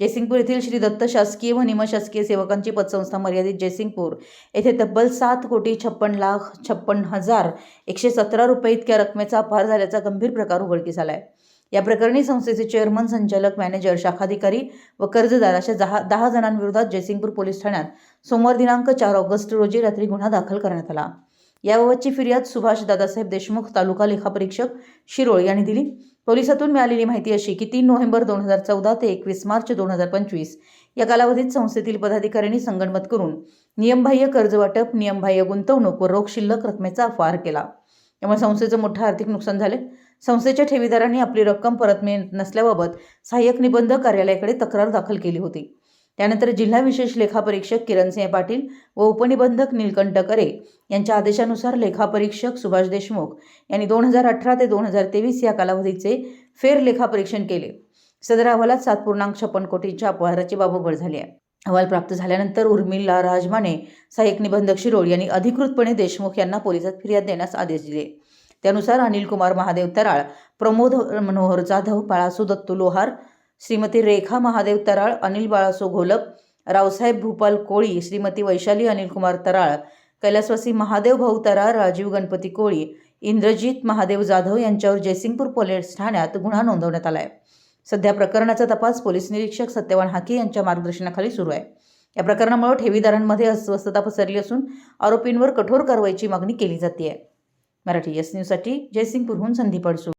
जयसिंगपूर येथील श्री दत्त शासकीय व निमशासकीय सेवकांची पतसंस्था मर्यादित जयसिंगपूर. येथे तब्बल सात कोटी छप्पन लाख छप्पन हजार एकशे सतरा रुपये इतक्या रकमेचा अपहार झाल्याचा गंभीर प्रकार उघडकीस आला आहे या प्रकरणी संस्थेचे चेअरमन संचालक मॅनेजर शाखाधिकारी व कर्जदार अशा दहा दहा जणांविरोधात जयसिंगपूर पोलीस ठाण्यात सोमवार दिनांक चार ऑगस्ट रोजी रात्री गुन्हा दाखल करण्यात आला. याबाबतची फिर्याद सुभाष दादासाहेब देशमुख तालुका लेखापरीक्षक शिरोळ यांनी दिली. पोलिसातून मिळालेली माहिती अशी की तीन नोव्हेंबर दोन हजार चौदा ते एकवीस मार्च दोन हजार पंचवीस या कालावधीत संस्थेतील पदाधिकाऱ्यांनी संगणमत करून नियमबाह्य कर्ज वाटप नियमबाह्य गुंतवणूक व रोख शिल्लक रकमेचा अपहार केला. त्यामुळे संस्थेचं मोठं आर्थिक नुकसान झाले. संस्थेच्या ठेवीदारांनी आपली रक्कम परत मिळत नसल्याबाबत सहाय्यक निबंध कार्यालयाकडे तक्रार दाखल केली होती. त्यानंतर जिल्हा विशेष लेखापरीक्षक किरणसिंह पाटील व उपनिबंधक नीलकंठ करे यांच्या आदेशानुसार लेखापरीक्षक सुभाष देशमुख यांनी दोन हजार अठरा ते दोन हजार तेवीस या कालावधीचे फेर लेखापरीक्षण केले. सदर अहवालात सात पूर्णांक छप्पन कोटींच्या अपहाराची बाब उघड झाली आहे. अहवाल प्राप्त झाल्यानंतर उर्मिला राजमाने सहाय्यक निबंधक शिरोळ यांनी अधिकृतपणे देशमुख यांना पोलिसात फिर्याद देण्यास आदेश दिले. त्यानुसार अनिल कुमार महादेव तराळ प्रमोद मनोहर जाधव बाळासू दत्तू लोहार श्रीमती रेखा महादेव तराळ अनिल बाळासो घोलप रावसाहेब भूपाल कोळी श्रीमती वैशाली अनिलकुमार तराळ कैलासवासी महादेव भाऊ तराळ राजीव गणपती कोळी इंद्रजित महादेव जाधव यांच्यावर जयसिंगपूर पोलीस ठाण्यात गुन्हा नोंदवण्यात आला आहे सध्या प्रकरणाचा तपास पोलीस निरीक्षक सत्यवान हाके यांच्या मार्गदर्शनाखाली सुरू आहे. या प्रकरणामुळे ठेवीदारांमध्ये अस्वस्थता पसरली असून आरोपींवर कठोर कारवाईची मागणी केली जाते मराठी एस न्यूजसाठी जयसिंगपूरहून संदीप अडसूळ.